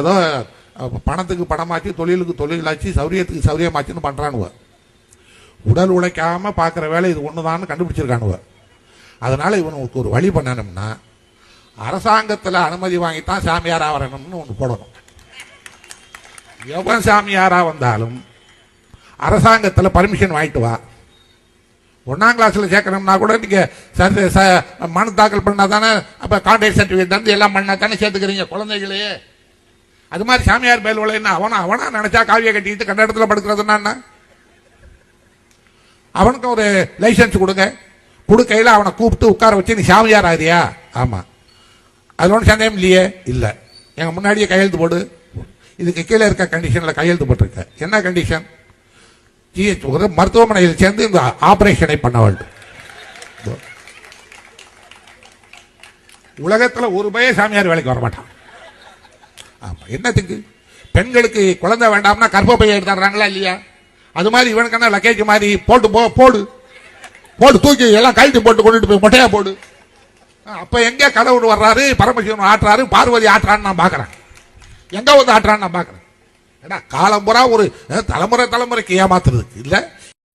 ஏதோ பணத்துக்கு பணமாச்சு தொழிலுக்கு தொழிலாச்சு சௌரியத்துக்கு சௌரியமாச்சுன்னு பண்றானுவ. உடல் உழைக்காம பார்க்குற வேலை இது ஒண்ணுதான்னு கண்டுபிடிச்சிருக்கானுவ. அதனால இவனுக்கு ஒரு வழி பண்ணணும்னா அரசாங்கத்தில் அனுமதி வாங்கித்தான் சாமியாராக வரணும்னு ஒன்று போடணும். எவன் சாமியாரா வந்தாலும் அரசாங்கத்தில் பர்மிஷன் வாங்கிட்டு வா. ஒன்றாம் கிளாஸில் சேர்க்கணும்னா கூட நீங்கள் சரி ச மனு தாக்கல் பண்ணால் தானே அப்போ கான்ட்ராக்ட் சர்டிஃபிகேட் தந்து எல்லாம் பண்ணால் தானே சேர்த்துக்கிறீங்க குழந்தைகளையே அது மாதிரி சாமியார் மேல் என்ன அவனா அவனா நினைச்சா காவியை கட்டிக்கிட்டு கண்ட இடத்துல படுக்கிறதுனா என்ன? அவனுக்கு ஒரு லைசன்ஸ் கொடுங்க. கொடுக்கையில் அவனை கூப்பிட்டு உட்கார வச்சு நீ சாமியார் ஆகிறியா? ஆமாம் அதில் ஒன்றும் சந்தேகம் இல்லையே? இல்லை. எங்கள் முன்னாடியே கையெழுத்து போடு. இதுக்கு கீழே இருக்க கண்டிஷனில் கையெழுத்து போட்டிருக்க. என்ன கண்டிஷன் ஜிஹெச் ஒரு மருத்துவமனையில் சேர்ந்து இந்த ஆபரேஷனை பண்ண வேண்டும். உலகத்தில் ஒரு பய சாமியார் வேலைக்கு வர மாட்டான் ஆமா என்னத்துக்கு பெண்களுக்கு குழந்தை வேண்டாம்னா கர்ப்பப்பையை எடுத்துறாங்களா இல்லையா? அது மாதிரி இவனுக்கு லக்கேஜ் மாதிரி போட்டு போ போடு. போட்டு தூக்கி எல்லாம் கழட்டி போட்டு கொண்டுட்டு போய் மொட்டையா போடு. அப்போ அப்ப எங்க கடவுள் வர்றாரு பரமசிவன் ஆட்டுறாரு பார்வதி ஆட்டுறான்னு நான் பாக்குறேன் எங்க வந்து ஆட்டுறான்னு நான் பாக்குறேன் ஏன்னா காலம்புறா ஒரு தலைமுறை தலைமுறைக்கு ஏமாத்துறதுக்கு இல்லை.